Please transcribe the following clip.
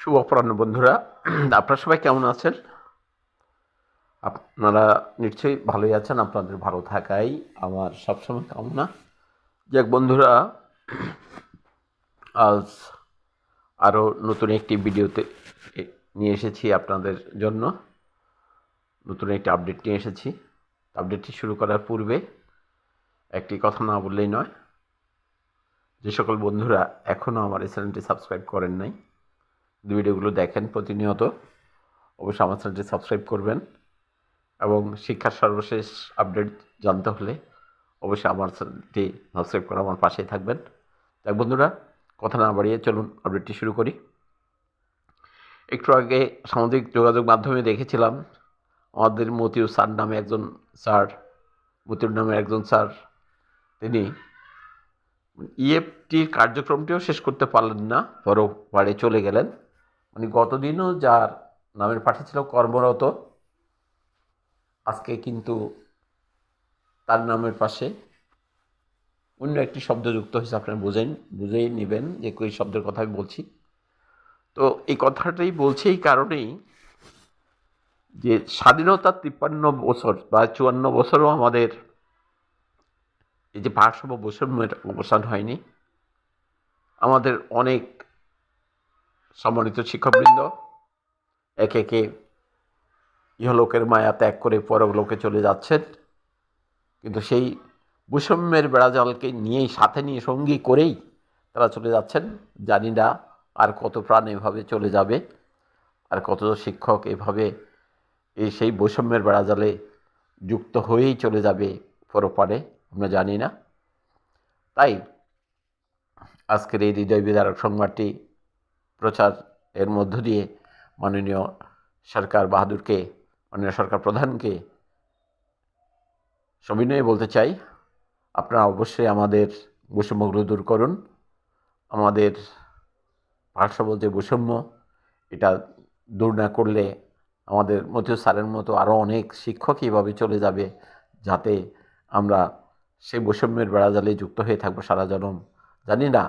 শুভ অপরাহ্ন, বন্ধুরা। আপনারা সবাই কেমন আছেন? আপনারা নিশ্চয়ই ভালোই আছেন, আপনাদের ভালো থাকাই আমার সবসময় কামনা। যাক, বন্ধুরা, আজ আরও নতুন একটি ভিডিওতে নিয়ে এসেছি আপনাদের জন্য। নতুন একটি আপডেট নিয়ে এসেছি। আপডেটটি শুরু করার পূর্বে একটি কথা না বললেই নয়। যে সকল বন্ধুরা এখনও আমার এই চ্যানেলটি সাবস্ক্রাইব করেন নাই ভিডিওগুলো দেখেন প্রতিনিয়ত। অবশ্যই আমার চ্যানেলটি সাবস্ক্রাইব করবেন এবং শিক্ষার সর্বশেষ আপডেট জানতে হলে অবশ্যই আমার চ্যানেলটি সাবস্ক্রাইব করে আমার পাশেই থাকবেন। দেখ বন্ধুরা, কথা না বাড়িয়ে চলুন আপডেটটি শুরু করি। একটু আগে সামাজিক যোগাযোগ মাধ্যমে দেখেছিলাম, আমাদের মতিউর স্যার নামে একজন স্যার, মতিউর নামে একজন স্যার, তিনি ইএফটির কার্যক্রমটিও শেষ করতে পারলেন না পরবারে চলে গেলেন। মানে গতদিনও যার নামের পাঠে ছিল কর্মরত, আজকে কিন্তু তার নামের পাশে অন্য একটি শব্দ যুক্ত হয়েছে, আপনারা বুঝেন, বুঝেই নেবেন যে কই শব্দের কথা আমি বলছি। তো এই কথাটাই বলছি এই কারণেই যে স্বাধীনতার তিপ্পান্ন বছর বা চুয়ান্ন বছরও আমাদের এই যে ভারসাম্য বৈষম্যের অবসান হয়নি, আমাদের অনেক সম্মানিত শিক্ষকবৃন্দ, একে একে ইহলোকের মায়া ত্যাগ করে পরলোকে চলে যাচ্ছেন। কিন্তু সেই বৈষম্যের বেড়াজালকে নিয়েই, সাথে নিয়ে সঙ্গী করেই তারা চলে যাচ্ছেন। জানি না আর কত প্রাণ এভাবে চলে যাবে, আর কত শিক্ষক এভাবে এই সেই বৈষম্যের বেড়াজালে যুক্ত হয়েই চলে যাবে পরপারে, আমরা জানি না। তাই আজকের এই হৃদয় বিদারক সংবাদটি প্রচার এর মধ্য দিয়ে মাননীয় সরকার বাহাদুরকে, মাননীয় সরকার প্রধানকে সবিনয়ে বলতে চাই। আপনারা অবশ্যই আমাদের বৈষম্যগুলো দূর করুন। আমাদের ভারসাম্য যে বৈষম্য, এটা দূর না করলে আমাদের মতিউর স্যারের মতো আরও অনেক শিক্ষক এইভাবে চলে যাবে, যাতে আমরা সেই বৈষম্যের বেড়াজালে যুক্ত হয়ে থাকব। সারা জনম জানি না